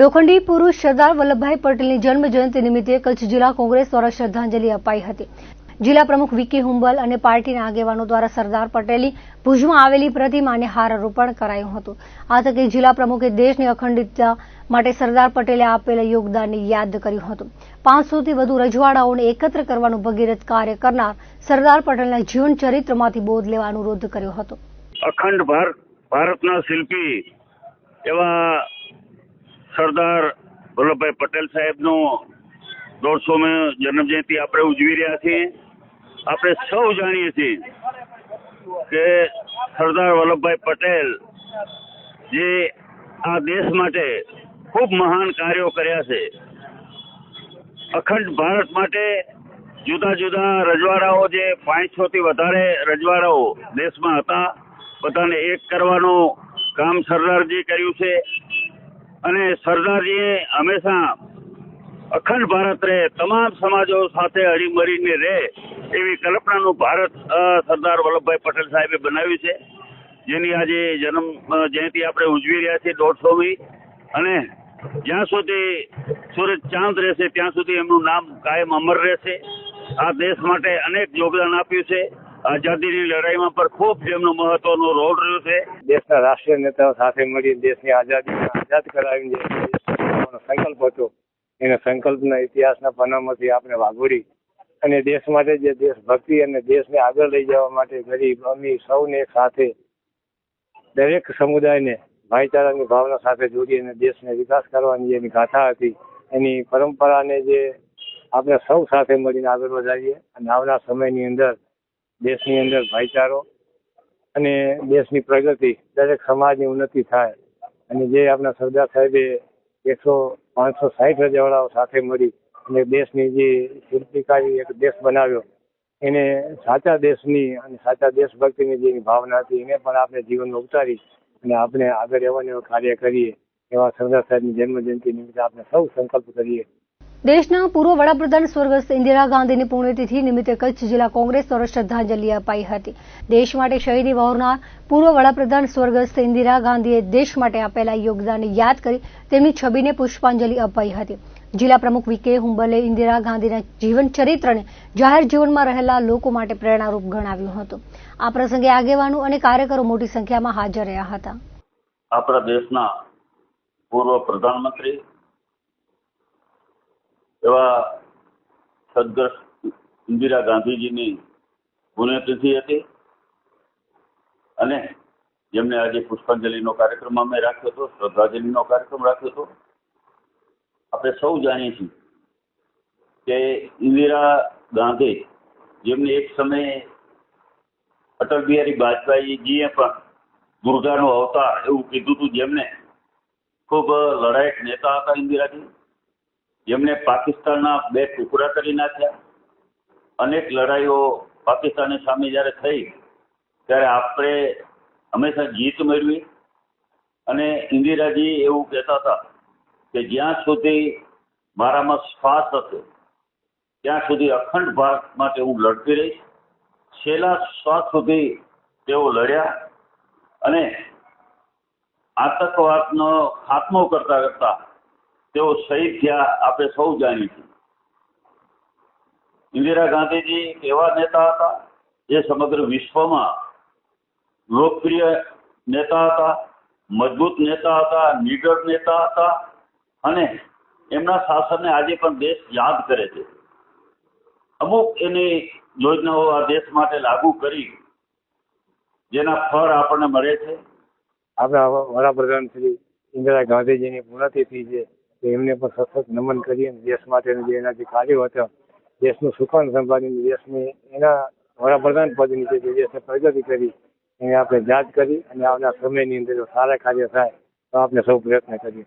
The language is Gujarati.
લોખંડી પુરુષ સરદાર વલ્લભભાઈ પટેલની જન્મ જયંતિ નિમિત્તે કચ્છ જિલ્લા કોંગ્રેસ દ્વારા શ્રદ્ધાંજલિ અપાઈ હતી. જિલ્લા પ્રમુખ વિકી હુંબલ અને પાર્ટીના આગેવાનો દ્વારા સરદાર પટેલની ભુજમાં આવેલી પ્રતિમાને હારારોપણ કરાયું હતું. આ તકે જિલ્લા પ્રમુખે દેશની અખંડિતતા માટે સરદાર પટેલે આપેલા યોગદાનને યાદ કર્યું હતું. પાંચસોથી વધુ રજવાડાઓને એકત્ર કરવાનું ભગીરથ કાર્ય કરનાર સરદાર પટેલના જીવન ચરિત્રમાંથી બોધ લેવા અનુરોધ કર્યો હતો. અખંડ ભારતના શિલ્પી એવા સરદાર વલ્લભભાઈ પટેલ સાહેબનો જન્મ જન્મજયંતિ આપણે ઉજવી રહ્યા છીએ. આપણે સૌ જાણીએ છીએ કે સરદાર વલ્લભભાઈ પટેલ જે આ દેશ માટે ખૂબ મહાન કાર્યો કર્યા છે. અખંડ ભારત માટે જુદા જુદા રજવાડાઓ જે પાંચસો થી વધારે રજવાડાઓ દેશમાં હતા, બધાને એક કરવાનું કામ સરદારજી કર્યું છે. અને સરદારજીએ હંમેશા અખંડ ભારત રહે, તમામ સમાજો સાથે હળીમળીને રહે એવી કલ્પનાનું ભારત સરદાર વલ્લભભાઈ પટેલ સાહેબે બનાવ્યું છે, જેની આજે જન્મ જયંતિ આપણે ઉજવી રહ્યા છીએ દોઢસોમી, અને જ્યાં સુધી સૂરજ ચાંદ રહેશે, ત્યાં સુધી એમનું નામ કાયમ અમર રહેશે. આ દેશ માટે અનેક યોગદાન આપ્યું છે. આઝાદીની લડાઈમાં પણ ખૂબ જેમનો મહત્વનો રોલ રહ્યો છે. દેશના રાષ્ટ્રીય નેતાઓ સાથે મળી દેશની આઝાદી આઝાદ કરાવીને જે સંકલ્પ હતો. એના સંકલ્પના ઇતિહાસના પનામાંથી આપણે વાઘોડી અને દેશ માટે જે દેશભક્તિ અને દેશને આગળ લઈ જવા માટે ગરીબ, અમીર સૌને સાથે દરેક સમુદાયને ભાઈચારાની ભાવના સાથે જોડી અને દેશને વિકાસ કરવાની એની ગાથા હતી. એની પરંપરાને જે આપણે સૌ સાથે મળીને આગળ વધારીએ અને આવનાર સમયની અંદર દેશની અંદર ભાઈચારો અને દેશની પ્રગતિ દરેક સમાજની ઉન્નતિ થાય. અને જે આપણા સરદાર સાહેબે એકસો પાંચસો સાહીઠ રજાવાળાઓ સાથે મળી અને દેશની જે શિલ્પીકારી એક દેશ બનાવ્યો, એને સાચા દેશની અને સાચા દેશભક્તિની જે ભાવના હતી, એને પણ આપણે જીવનમાં ઉતારી અને આપણે આગળ એવા ને કાર્ય કરીએ એવા સરદાર સાહેબની જન્મજયંતિ નિમિત્તે આપણે સૌ સંકલ્પ કરીએ. દેશના પૂર્વ વડાપ્રધાન સ્વર્ગસ્થ ઇન્દિરા ગાંધીની પુણ્યતિથિ નિમિત્તે કચ્છ જિલ્લા કોંગ્રેસ દ્વારા શ્રદ્ધાંજલિ અપાઈ હતી. દેશ માટે શહીદી વહોરનાર પૂર્વ વડાપ્રધાન સ્વર્ગસ્થ ઇન્દિરા ગાંધીએ દેશ માટે આપેલા યોગદાનને યાદ કરી તેમની છબીને પુષ્પાંજલિ અપાઈ હતી. જિલ્લા પ્રમુખ વિકે હુંબલે ઇન્દિરા ગાંધીના જીવન ચરિત્રને જાહેર જીવનમાં રહેલા લોકો માટે પ્રેરણારૂપ ગણાવ્યું હતું. આ પ્રસંગે આગેવાનો અને કાર્યકરો મોટી સંખ્યામાં હાજર રહ્યા હતા. આપણા દેશના પૂર્વ પ્રધાનમંત્રી એવા સદગ્રસ્ત ઇન્દિરા ગાંધીજીની પુણ્યતિથિ હતી અને જેમને આજે પુષ્પાંજલિનો કાર્યક્રમ અમે રાખ્યો હતો, શ્રદ્ધાંજલિનો કાર્યક્રમ રાખ્યો હતો. આપણે સૌ જાણીએ છીએ કે ઇન્દિરા ગાંધી જેમને એક સમયે અટલ બિહારી વાજપેયીજીએ પણ દુર્ગાનો અવતાર એવું કીધું હતું, જેમને ખૂબ લડાયક નેતા હતા ઇન્દિરાજી. જેમને પાકિસ્તાનના બે ટુકડા કરી નાખ્યા. અનેક લડાઈઓ પાકિસ્તાનની સામે જ્યારે થઈ, ત્યારે આપણે હંમેશા જીત મેળવી અને ઇન્દિરાજી એવું કહેતા હતા કે જ્યાં સુધી મારામાં શ્વાસ હશે, ત્યાં સુધી અખંડ ભારત માટે હું લડતી રહીશ. છેલ્લા શ્વાસ સુધી તેઓ લડ્યા અને આતંકવાદનો ખાત્મો કરતા કરતા તેઓ શહીદ થયા, આપણે સૌ જાણીએ છીએ ઇન્દિરા ગાંધીજી એવા નેતા હતા, જે સમગ્ર વિશ્વમાં લોકપ્રિય નેતા હતા, મજબૂત નેતા હતા, નીડર નેતા હતા, અને એમના શાસનને આજે પણ દેશ યાદ કરે છે. અમુક એની યોજનાઓ આ દેશ માટે લાગુ કરી, જેના ફળ આપણને મળે છે. આપણા વડાપ્રધાન શ્રી ઇન્દિરા ગાંધીજીની પુણ્યતિથિ છે. એમને પણ સતત નમન કરીએ અને દેશ માટેનું જે એના જે કાર્યો હતા, દેશનું સુકાન સંભાળીને દેશની એના વડાપ્રધાન પદની જે દેશને પ્રગતિ કરી, એને આપણે યાદ કરી અને આવનાર સમયની અંદર જો સારા કાર્ય થાય તો આપણે સૌ પ્રયત્ન કરીએ.